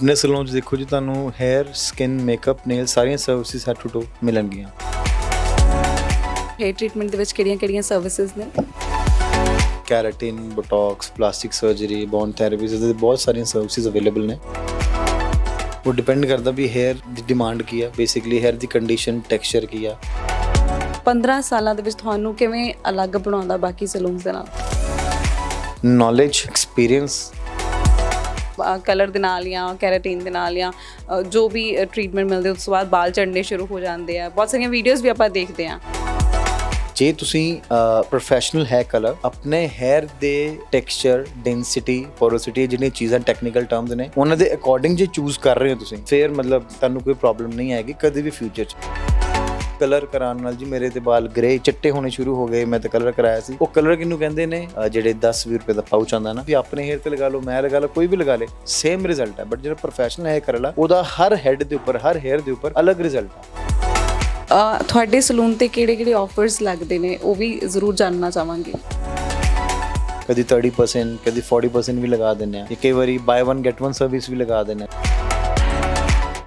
ਆਪਣੇ ਸਲੂਨ 'ਚ ਦੇਖੋ ਜੀ ਤੁਹਾਨੂੰ ਹੈਅਰ ਸਕਿਨ ਮੇਕਅਪ ਨੇਲ ਸਾਰੀਆਂ ਸਰਵਿਸਿਜ਼ ਹੈਡ ਟੂ ਟੂ ਮਿਲਣਗੀਆਂ। ਹੇਅਰ ਟ੍ਰੀਟਮੈਂਟ ਦੇ ਵਿੱਚ ਕਿਹੜੀਆਂ-ਕਿਹੜੀਆਂ ਸਰਵਿਸਿਜ਼ ਨੇ? Keratin botox plastic surgery bone therapies ਦੇ ਬਹੁਤ ਸਾਰੀਆਂ ਸਰਵਿਸਿਜ਼ ਅਵੇਲੇਬਲ ਨੇ। ਉਹ ਡਿਪੈਂਡ ਕਰਦਾ ਵੀ ਹੈਅਰ ਦੀ ਡਿਮਾਂਡ ਕੀ ਆ। ਬੇਸਿਕਲੀ ਹੈਅਰ ਦੀ ਕੰਡੀਸ਼ਨ ਟੈਕਸਚਰ ਕੀ ਆ। 15 ਸਾਲਾਂ ਦੇ ਵਿੱਚ ਤੁਹਾਨੂੰ ਕਿਵੇਂ ਅਲੱਗ ਬਣਾਉਂਦਾ ਬਾਕੀ ਸਲੂਨਸ ਦੇ ਨਾਲ? ਨੌਲੇਜ ਐਕਸਪੀਰੀਅੰਸ ਕਲਰ ਦੇ ਨਾਲ ਜਾਂ ਕੈਰਾਟਿਨ ਦੇ ਨਾਲ ਜਾਂ ਅ, ਜੋ ਵੀ ਟ੍ਰੀਟਮੈਂਟ ਮਿਲਦੇ ਉਸ ਤੋਂ ਬਾਅਦ ਵਾਲ ਝੜਨੇ ਸ਼ੁਰੂ ਹੋ ਜਾਂਦੇ ਆ। ਬਹੁਤ ਸਾਰੀਆਂ ਵੀਡੀਓਜ਼ ਵੀ ਆਪਾਂ ਦੇਖਦੇ ਆ। ਜੇ ਤੁਸੀਂ ਪ੍ਰੋਫੈਸ਼ਨਲ ਹੈ ਕਲਰ ਆਪਣੇ ਹੈਅਰ ਦੇ ਟੈਕਸਚਰ ਡੈਂਸਿਟੀ ਪੋਰੋਸਿਟੀ ਜਿਹੜੀਆਂ ਚੀਜ਼ਾਂ ਟੈਕਨੀਕਲ ਟਰਮਸ ਨੇ ਉਹਨਾਂ ਦੇ ਅਕੋਰਡਿੰਗ ਜੇ ਚੂਜ਼ ਕਰ ਰਹੇ ਹੋ ਤੁਸੀਂ ਫਿਰ ਮਤਲਬ ਤੁਹਾਨੂੰ ਕੋਈ ਪ੍ਰੋਬਲਮ ਨਹੀਂ ਆਏਗੀ ਕਦੇ ਵੀ ਫਿਊਚਰ 'ਚ। ਕਲਰ ਕਰਾਉਣ ਨਾਲ ਜੀ ਮੇਰੇ ਤੇ ਵਾਲ ਗ੍ਰੇ ਚਿੱਟੇ ਹੋਣੇ ਸ਼ੁਰੂ ਹੋ ਗਏ ਮੈਂ ਤਾਂ ਕਲਰ ਕਰਾਇਆ ਸੀ। ਉਹ ਕਲਰ ਕਿਹਨੂੰ ਕਹਿੰਦੇ ਨੇ? ਅਹ ਜਿਹੜੇ 10 20 ਰੁਪਏ ਦਾ ਪਾਊਚ ਆਉਂਦਾ ਨਾ ਵੀ ਆਪਣੇ ਹੇਅਰ ਤੇ ਲਗਾ ਲਓ ਮੈਂ ਲਗਾ ਲਓ ਕੋਈ ਵੀ ਲਗਾ ਲੇ ਸੇਮ ਰਿਜ਼ਲਟ ਹੈ ਬਟ ਜਿਹੜਾ ਪ੍ਰੋਫੈਸ਼ਨਲ ਹੈ ਕਰਲਾ ਉਹਦਾ ਹਰ ਹੈਡ ਦੇ ਉੱਪਰ ਹਰ ਹੇਅਰ ਦੇ ਉੱਪਰ ਅਲੱਗ ਰਿਜ਼ਲਟ ਹੈ ਅ, ਤੁਹਾਡੇ ਸਲੂਨ ਤੇ ਕਿਹੜੇ-ਕਿਹੜੇ ਆਫਰਸ ਲੱਗਦੇ ਨੇ ਉਹ ਵੀ ਜ਼ਰੂਰ ਜਾਣਨਾ ਚਾਹਾਂਗੇ। ਕਦੀ 30% ਕਦੀ 40% ਵੀ ਲਗਾ ਦਿੰਦੇ ਆ। ਤੇ ਕਈ ਵਾਰੀ ਬਾਈ 1 ਗੈਟ 1 ਸਰਵਿਸ ਵੀ ਲਗਾ ਦਿੰਦੇ ਆ।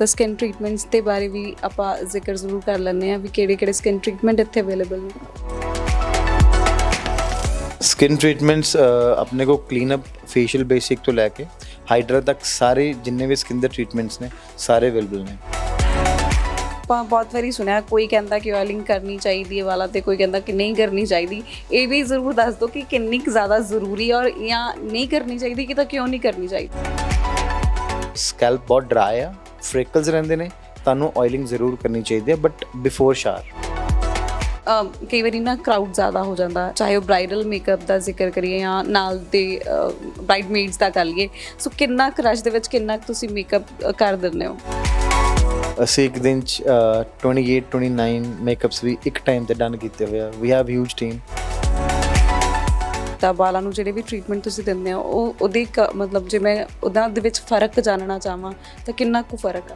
ਤਾਂ ਸਕਿਨ ਟ੍ਰੀਟਮੈਂਟਸ ਦੇ ਬਾਰੇ ਵੀ ਆਪਾਂ ਜ਼ਿਕਰ ਜ਼ਰੂਰ ਕਰ ਲੈਂਦੇ ਆ ਵੀ ਕਿਹੜੇ-ਕਿਹੜੇ ਸਕਿਨ ਟ੍ਰੀਟਮੈਂਟ ਇੱਥੇ ਅਵੇਲੇਬਲ ਨੇ। ਸਕਿਨ ਟ੍ਰੀਟਮੈਂਟਸ ਆਪਣੇ ਕੋ ਕਲੀਨ ਅਪ ਫੇਸ਼ੀਅਲ ਬੇਸਿਕ ਤੋਂ ਲੈ ਕੇ ਹਾਈਡਰਾ ਤੱਕ ਸਾਰੇ ਜਿੰਨੇ ਵੀ ਸਕਿਨ ਦੇ ਟ੍ਰੀਟਮੈਂਟਸ ਨੇ ਸਾਰੇ ਅਵੇਲੇਬਲ ਨੇ। ਆਪਾਂ ਬਹੁਤ ਵਾਰੀ ਸੁਣਿਆ ਕੋਈ ਕਹਿੰਦਾ ਕਿ ਆਇਲਿੰਗ ਕਰਨੀ ਚਾਹੀਦੀ ਹੈ ਵਾਲਾ ਤੇ ਕੋਈ ਕਹਿੰਦਾ ਕਿ ਨਹੀਂ ਕਰਨੀ ਚਾਹੀਦੀ। ਇਹ ਵੀ ਜ਼ਰੂਰ ਦੱਸ ਦਿਓ ਕਿ ਕਿੰਨੀ ਕੁ ਜ਼ਿਆਦਾ ਜ਼ਰੂਰੀ ਹੈ ਔਰ ਜਾਂ ਨਹੀਂ ਕਰਨੀ ਚਾਹੀਦੀ ਕਿ ਤਾਂ ਕਿਉਂ ਨਹੀਂ ਕਰਨੀ ਚਾਹੀਦੀ। ਸਕੈਲਪ ਬਹੁਤ ਡਰਾਈ ਆ। ਫ੍ਰੇਕਲਸ ਰਹਿੰਦੇ ਨੇ ਤੁਹਾਨੂੰ ਆਇਲਿੰਗ ਜ਼ਰੂਰ ਕਰਨੀ ਚਾਹੀਦੀ ਹੈ ਬਟ ਬਿਫੋਰ ਸ਼ਾਰ ਅਮ ਕਈ ਵਾਰੀ ਨਾ ਕਰਾਊਡ ਜ਼ਿਆਦਾ ਹੋ ਜਾਂਦਾ ਚਾਹੇ ਉਹ ਬ੍ਰਾਈਡਲ ਮੇਕਅਪ ਦਾ ਜ਼ਿਕਰ ਕਰੀਏ ਜਾਂ ਨਾਲ ਦੇ ਬ੍ਰਾਈਡ ਮੇਡਸ ਦਾ ਕਰ ਲਈਏ ਸੋ ਕਿੰਨਾ ਕੁ ਰਸ਼ ਦੇ ਵਿੱਚ ਕਿੰਨਾ ਕੁ ਤੁਸੀਂ ਮੇਕਅਪ ਕਰ ਦਿੰਦੇ ਹੋ? ਅਸੀਂ ਇੱਕ ਦਿਨ ਚ ਅਹ, 28 29 ਮੇਕਅਪਸ ਵੀ ਇੱਕ ਟਾਈਮ ਤੇ ਡਨ ਕੀਤੇ ਹੋਏ ਆ। ਵੀ ਹੈਵ ਹਿਊਜ ਟੀਮ ਤਾਂ ਵਾਲਾਂ ਨੂੰ ਜਿਹੜੇ ਵੀ ਟ੍ਰੀਟਮੈਂਟ ਤੁਸੀਂ ਦਿੰਦੇ ਹੋ ਉਹ ਉਹਦੀ ਕ- ਮਤਲਬ ਜੇ ਮੈਂ ਉਹਨਾਂ ਦੇ ਵਿੱਚ ਫ਼ਰਕ ਜਾਣਨਾ ਚਾਹਾਂ ਤਾਂ ਕਿੰਨਾ ਕੁ ਫ਼ਰਕ ਆ?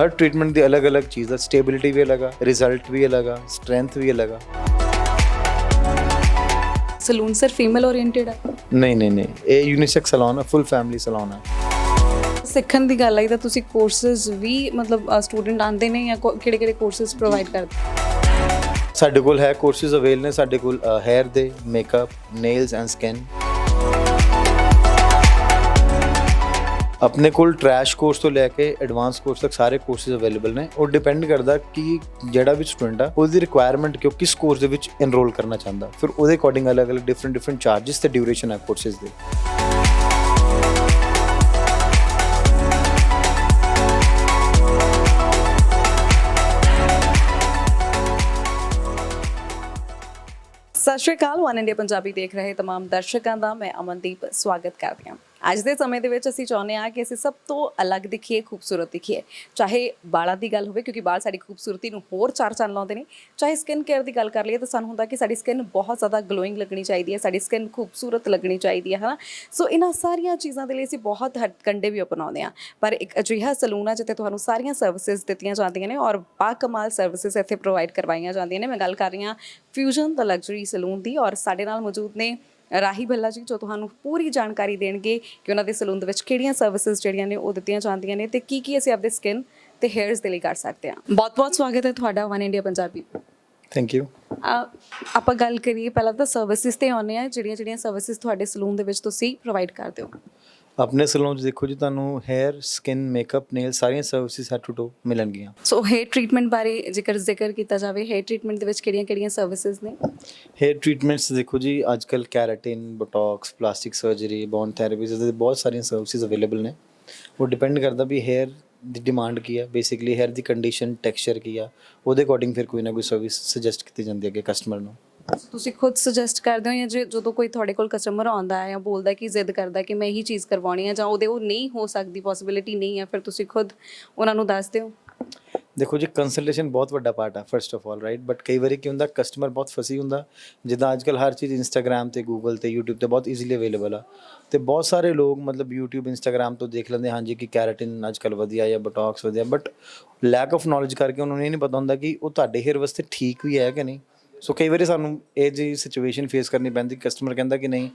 ਹਰ ਟ੍ਰੀਟਮੈਂਟ ਦੀ ਅਲੱਗ-ਅਲੱਗ ਚੀਜ਼ ਦਾ ਸਟੇਬਿਲਿਟੀ ਵੀ ਅਲੱਗ ਆ ਰਿਜ਼ਲਟ ਵੀ ਅਲੱਗ ਆ ਸਟਰੈਂਥ ਵੀ ਅਲੱਗ ਆ। ਸਲੂਨ ਸਰ ਫੀਮੇਲ ਓਰੀਐਂਟਡ ਆ? ਨਹੀਂ ਨਹੀਂ ਨਹੀਂ। ਇਹ ਯੂਨੀਸੈਕਸ ਸਲੂਨ ਆ ਫੁੱਲ ਫੈਮਿਲੀ ਸਲੂਨ ਆ। ਸਿੱਖਣ ਦੀ ਗੱਲ ਆਈ ਤਾਂ ਤੁਸੀਂ ਕੋਰਸਸ ਵੀ ਮਤਲਬ ਸਟੂਡੈਂਟ ਆਉਂਦੇ ਨੇ ਜਾਂ ਕਿਹੜੇ ਕਿਹੜੇ ਕੋਰਸਸ ਪ੍ਰੋਵਾਈਡ ਕਰਦੇ? ਸਾਡੇ ਕੋਲ ਹੈ ਕੋਰਸਿਸ ਅਵੇਲ ਨੇ, ਸਾਡੇ ਕੋਲ ਹੈਅਰ ਦੇ ਮੇਕਅਪ ਨੇਲਸ ਐਂਡ ਸਕਿਨ ਆਪਣੇ ਕੋਲ ਟ੍ਰੈਸ਼ ਕੋਰਸ ਤੋਂ ਲੈ ਕੇ ਐਡਵਾਂਸ ਕੋਰਸ ਤੱਕ ਸਾਰੇ ਕੋਰਸਿਸ ਅਵੇਲੇਬਲ ਨੇ। ਉਹ ਡਿਪੈਂਡ ਕਰਦਾ ਕਿ ਜਿਹੜਾ ਵੀ ਸਟੂਡੈਂਟ ਆ, ਉਹਦੀ ਰਿਕੁਆਇਰਮੈਂਟ ਕਿਉਂ ਕਿਸ ਕੋਰਸ ਦੇ ਵਿੱਚ ਐਨਰੋਲ ਕਰਨਾ ਚਾਹੁੰਦਾ। ਫਿਰ ਉਹਦੇ ਅਕੋਰਡਿੰਗ ਅਲੱਗ-ਅਲੱਗ ਡਿਫਰੈਂਟ ਡਿਫਰੈਂਟ ਚਾਰजेस ਤੇ ਡਿਊਰੇਸ਼ਨ ਹੈ ਕੋਰਸਿਸ ਦੇ। ਸਤਿ ਸ਼੍ਰੀ ਅਕਾਲ, ਵਨ ਇੰਡੀਆ ਪੰਜਾਬੀ ਦੇਖ ਰਹੇ ਤਮਾਮ ਦਰਸ਼ਕਾਂ ਦਾ, ਮੈਂ ਅਮਨਦੀਪ, ਸਵਾਗਤ ਕਰਦੀ ਹਾਂ। ਅੱਜ ਦੇ ਸਮੇਂ ਦੇ ਵਿੱਚ ਅਸੀਂ ਚਾਹੁੰਦੇ ਹਾਂ ਕਿ ਅਸੀਂ ਸਭ ਤੋਂ ਅਲੱਗ ਦਿਖੀਏ ਖੂਬਸੂਰਤ ਦਿਖੀਏ ਚਾਹੇ ਬਾਲਾਂ ਦੀ ਗੱਲ ਹੋਵੇ ਕਿਉਂਕਿ ਬਾਲ ਸਾਡੀ ਖੂਬਸੂਰਤੀ ਨੂੰ ਹੋਰ ਚਾਰ ਚੰਨ ਲਾਉਂਦੇ ਨੇ ਚਾਹੇ ਸਕਿਨ ਕੇਅਰ ਦੀ ਗੱਲ ਕਰ ਲਈਏ ਤਾਂ ਸਾਨੂੰ ਹੁੰਦਾ ਕਿ ਸਾਡੀ ਸਕਿਨ ਬਹੁਤ ਜ਼ਿਆਦਾ ਗਲੋਇੰਗ ਲੱਗਣੀ ਚਾਹੀਦੀ ਹੈ ਸਾਡੀ ਸਕਿਨ ਖੂਬਸੂਰਤ ਲੱਗਣੀ ਚਾਹੀਦੀ ਹੈ ਹਨਾ ਸੋ ਇਹਨਾਂ ਸਾਰੀਆਂ ਚੀਜ਼ਾਂ ਦੇ ਲਈ ਅਸੀਂ ਬਹੁਤ ਹੱਡ ਕੰਡੇ ਵੀ ਅਪਣਾਉਂਦੇ ਹਾਂ ਪਰ ਇੱਕ ਅਜਿਹਾ ਸਲੂਨ ਹੈ ਜਿੱਥੇ ਤੁਹਾਨੂੰ ਸਾਰੀਆਂ ਸਰਵਿਸਿਜ਼ ਦਿੱਤੀਆਂ ਜਾਂਦੀਆਂ ਨੇ ਔਰ ਬਾ ਕਮਾਲ ਸਰਵਿਸਿਜ਼ ਇੱਥੇ ਪ੍ਰੋਵਾਈਡ ਕਰਵਾਈਆਂ ਜਾਂਦੀਆਂ ਨੇ। ਮੈਂ ਗੱਲ ਕਰ ਰਹੀ ਹਾਂ ਫਿਊਜ਼ਨ ਦਾ ਲਗਜ਼ਰੀ ਸਲੂਨ ਦੀ ਔਰ ਸਾਡੇ ਨਾਲ ਮੌਜੂਦ ਨੇ ਰਾਹੀ ਭੱਲਾ ਜੀ ਜੋ ਤੁਹਾਨੂੰ ਪੂਰੀ ਜਾਣਕਾਰੀ ਦੇਣਗੇ ਕਿ ਉਹਨਾਂ ਦੇ ਸਲੂਨ ਦੇ ਵਿੱਚ ਕਿਹੜੀਆਂ ਸਰਵਿਸਿਜ਼ ਜਿਹੜੀਆਂ ਨੇ ਉਹ ਦਿੱਤੀਆਂ ਜਾਂਦੀਆਂ ਨੇ ਤੇ ਕੀ ਕੀ ਅਸੀਂ ਆਪਦੇ ਸਕਿਨ ਤੇ ਹੇਅਰਸ ਦੇ ਲਈ ਕਰ ਸਕਦੇ ਹਾਂ। ਬਹੁਤ-ਬਹੁਤ ਸਵਾਗਤ ਹੈ ਤੁਹਾਡਾ One India Punjabi thank you ਆਪਾਂ ਗੱਲ ਕਰੀਏ ਪਹਿਲਾਂ ਤਾਂ ਸਰਵਿਸਿਜ਼ ਤੇ ਆਉਂਦੇ ਆ ਜਿਹੜੀਆਂ ਜਿਹੜੀਆਂ ਸਰਵਿਸਿਜ਼ ਤੁਹਾਡੇ ਸਲੂਨ ਦੇ ਵਿੱਚ ਤੁਸੀਂ ਪ੍ਰੋਵਾਈਡ ਕਰਦੇ ਹੋ। ਆਪਣੇ ਸਲੂਨ 'ਚ ਦੇਖੋ ਜੀ ਤੁਹਾਨੂੰ ਹੈਅਰ ਸਕਿਨ ਮੇਕਅਪ ਨੇਲ ਸਾਰੀਆਂ ਸਰਵਿਸਿਜ਼ ਹੈਡ ਟੂ ਟੂ ਮਿਲਣਗੀਆਂ। ਸੋ ਹੇਅਰ ਟ੍ਰੀਟਮੈਂਟ ਬਾਰੇ ਜੇਕਰ ਜ਼ਿਕਰ ਕੀਤਾ ਜਾਵੇ ਹੇਅਰ ਟ੍ਰੀਟਮੈਂਟ ਦੇ ਵਿੱਚ ਕਿਹੜੀਆਂ-ਕਿਹੜੀਆਂ ਸਰਵਿਸਿਜ਼ ਨੇ? ਹੇਅਰ ਟ੍ਰੀਟਮੈਂਟਸ ਦੇਖੋ ਜੀ ਅੱਜਕੱਲ keratin botox plastic surgery bone therapies ਦੇ ਬਹੁਤ ਸਾਰੀਆਂ ਸਰਵਿਸਿਜ਼ ਅਵੇਲੇਬਲ ਨੇ। ਉਹ ਡਿਪੈਂਡ ਕਰਦਾ ਵੀ ਹੇਅਰ ਦੀ ਡਿਮਾਂਡ ਕੀ ਆ। ਬੇਸਿਕਲੀ ਹੇਅਰ ਦੀ ਕੰਡੀਸ਼ਨ ਟੈਕਸਚਰ ਕੀ ਆ। ਉਹਦੇ ਅਕੋਰਡਿੰਗ ਫਿਰ ਕੋਈ ਨਾ ਕੋਈ ਸਰਵਿਸ ਸੁਜੈਸਟ ਕੀਤੀ ਜਾਂਦੀ ਹੈ ਅੱਗੇ ਕਸਟਮਰ ਨੂੰ। ਤੁਸੀਂ ਖੁਦ ਸੁਜੈਸਟ ਕਰਦੇ ਹੋ ਜਾਂ ਜੇ ਜਦੋਂ ਕੋਈ ਤੁਹਾਡੇ ਕੋਲ ਕਸਟਮਰ ਆਉਂਦਾ ਹੈ ਜਾਂ ਬੋਲਦਾ ਕਿ ਜ਼ਿੱਦ ਕਰਦਾ ਕਿ ਮੈਂ ਇਹੀ ਚੀਜ਼ ਕਰਵਾਉਣੀ ਹੈ ਜਾਂ ਉਹਦੇ ਉਹ ਨਹੀਂ ਹੋ ਸਕਦੀ ਪੋਸਿਬਿਲਿਟੀ ਨਹੀਂ ਹੈ, ਫਿਰ ਤੁਸੀਂ ਖੁਦ ਉਹਨਾਂ ਨੂੰ ਦੱਸਦੇ ਹੋ ਦੇਖੋ ਜੀ ਕੰਸਲਟੇਸ਼ਨ ਬਹੁਤ ਵੱਡਾ ਪਾਰਟ ਆ first of all right but ਕਈ ਵਾਰੀ ਕੀ ਹੁੰਦਾ ਕਸਟਮਰ ਬਹੁਤ ਫਸੀ ਹੁੰਦਾ। ਜਿੱਦਾਂ ਅੱਜਕੱਲ ਹਰ ਚੀਜ਼ ਇੰਸਟਾਗ੍ਰam ਤੇ ਗੂਗਲ ਤੇ, YouTube ਤੇ ਬਹੁਤ ਈਜ਼ੀਲੀ ਅਵੇਲੇਬਲ ਆ। ਤੇ ਬਹੁਤ ਸਾਰੇ ਲੋਕ ਮਤਲਬ YouTube ਇੰਸਟਾਗ੍ਰam ਤੋਂ ਦੇਖ ਲੈਂਦੇ ਹਾਂਜੀ ਕਿ ਕੈਰਾਟਿਨ ਅੱਜਕੱਲ ਵਧੀਆ ਜਾਂ ਬੋਟੌਕਸ ਵਧੀਆ। ਬਟ ਲੈਕ ਆਫ ਨੌਲੇਜ ਕਰਕੇ ਉਹਨਾਂ ਨੂੰ ਇਹ ਨਹੀਂ ਪਤਾ ਹੁੰਦਾ ਕਿ ਉਹ ਤੁਹਾਡੇ ਹੇਅਰ ਵਾਸਤੇ ਠੀਕ ਵੀ ਹੈ ਕਿ ਨਹੀਂ। ਸੋ ਕਈ ਵਾਰੀ ਸਾਨੂੰ ਇਹ ਜੀ ਸਿਚੁਏਸ਼ਨ ਫੇਸ ਕਰਨੀ ਪੈਂਦੀ ਕਸਟਮਰ ਕਹਿੰਦਾ ਕਿ ਨਹੀਂ,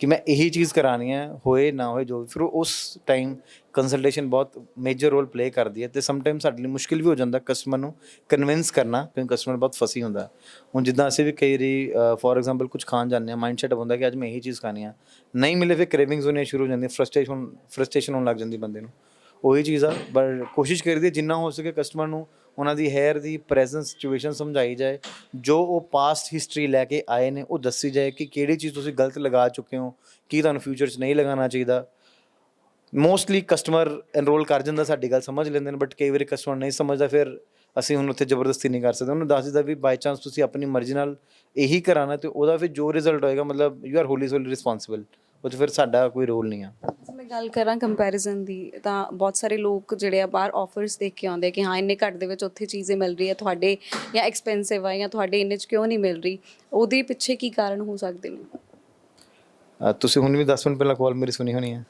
ਕਿ ਮੈਂ ਇਹੀ ਚੀਜ਼ ਕਰਾਣੀ ਹੈ, ਹੋਏ ਨਾ ਹੋਏ ਜੋ ਵੀ। ਫਿਰ ਉਸ ਟਾਈਮ ਕੰਸਲਟੇਸ਼ਨ ਬਹੁਤ ਮੇਜਰ ਰੋਲ ਪਲੇ ਕਰਦੀ ਹੈ ਤੇ ਸਮ ਟਾਈਮ ਸਾਡੇ ਲਈ ਮੁਸ਼ਕਿਲ ਵੀ ਹੋ ਜਾਂਦਾ ਕਸਟਮਰ ਨੂੰ ਕਨਵਿੰਸ ਕਰਨਾ, ਕਿਉਂਕਿ ਕਸਟਮਰ ਬਹੁਤ ਫਸੀ ਹੁੰਦਾ। ਹੁਣ ਜਿੱਦਾਂ ਅਸੀਂ ਵੀ ਕਈ ਵਾਰੀ ਫੋਰ ਐਗਜ਼ਾਮਪਲ ਕੁਝ ਖਾਣ ਜਾਂਦੇ ਆ ਮਾਈਂਡ ਸੈਟ ਹੁੰਦਾ ਕਿ ਅੱਜ ਮੈਂ ਇਹੀ ਚੀਜ਼ ਖਾਣੀ ਆ। ਨਹੀਂ ਮਿਲੇ ਫਿਰ ਕ੍ਰੇਵਿੰਗਸ ਹੋਣੀਆਂ ਸ਼ੁਰੂ ਹੋ ਜਾਂਦੀਆਂ ਫਰਸਟ੍ਰੇਸ਼ਨ ਫਰਸਟ੍ਰੇਸ਼ਨ ਹੋਣ ਲੱਗ ਜਾਂਦੀ ਬੰਦੇ ਨੂੰ। ਉਹੀ ਚੀਜ਼ ਆ, ਪਰ ਕੋਸ਼ਿਸ਼ ਕਰੀਦੀ ਜਿੰਨਾ ਹੋ ਸਕੇ ਕਸਟਮਰ ਨੂੰ ਉਹਨਾਂ ਦੀ ਹੈਅਰ ਦੀ ਪ੍ਰੈਜੈਂਟ ਸਿਚੁਏਸ਼ਨ ਸਮਝਾਈ ਜਾਏ, ਜੋ ਉਹ ਪਾਸਟ ਹਿਸਟਰੀ ਲੈ ਕੇ ਆਏ ਨੇ, ਉਹ ਦੱਸੀ ਜਾਏ ਕਿ ਕਿਹੜੀ ਚੀਜ਼ ਤੁਸੀਂ ਗਲਤ ਲਗਾ ਚੁੱਕੇ ਹੋ, ਕੀ ਤੁਹਾਨੂੰ ਫਿਊਚਰ 'ਚ ਨਹੀਂ ਲਗਾਉਣਾ ਚਾਹੀਦਾ। ਮੋਸਟਲੀ ਕਸਟਮਰ ਐਨਰੋਲ ਕਰ ਜਾਂਦਾ, ਸਾਡੀ ਗੱਲ ਸਮਝ ਲੈਂਦੇ ਨੇ ਬਟ ਕਈ ਵਾਰੀ ਕਸਟਮਰ ਨਹੀਂ ਸਮਝਦਾ, ਫਿਰ ਅਸੀਂ ਹੁਣ ਉੱਥੇ ਜ਼ਬਰਦਸਤੀ ਨਹੀਂ ਕਰ ਸਕਦੇ। ਉਹਨੂੰ ਦੱਸ ਦਿੱਤਾ ਵੀ ਬਾਈ ਚਾਂਸ ਤੁਸੀਂ ਆਪਣੀ ਮਰਜ਼ੀ ਨਾਲ ਇਹੀ ਕਰਾਣਾ ਤੇ ਉਹਦਾ ਫਿਰ ਜੋ ਰਿਜ਼ਲਟ ਹੋਏਗਾ, ਮਤਲਬ you are wholly solely responsible ਉਹ 'ਚ ਫਿਰ ਸਾਡਾ ਕੋਈ ਰੋਲ ਨਹੀਂ ਆ। ਜੇ ਮੈਂ ਗੱਲ ਕਰਾਂ ਕੰਪੈਰੀਜ਼ਨ ਦੀ ਤਾਂ ਬਹੁਤ ਸਾਰੇ ਲੋਕ ਜਿਹੜੇ ਆ ਬਾਹਰ ਆਫਰਸ ਦੇਖ ਕੇ ਆਉਂਦੇ ਕਿ ਹਾਂ ਇੰਨੇ ਘੱਟ ਦੇ ਵਿੱਚ ਉੱਥੇ ਚੀਜ਼ੇ ਮਿਲ ਰਹੀ ਹੈ ਤੁਹਾਡੇ ਜਾਂ ਐਕਸਪੈਂਸਿਵ ਆ ਜਾਂ ਤੁਹਾਡੇ ਇੰਨੇ ਚ ਕਿਉਂ ਨਹੀਂ ਮਿਲ ਰਹੀ? ਉਹਦੇ ਪਿੱਛੇ ਕੀ ਕਾਰਨ ਹੋ ਸਕਦੇ ਨੇ? ਅ, ਤੁਸੀਂ ਹੁਣ ਵੀ 10 ਮਿੰਟ ਪਹਿਲਾਂ ਕਾਲ ਮੇਰੀ ਸੁਣੀ ਹੋਣੀ ਹੈ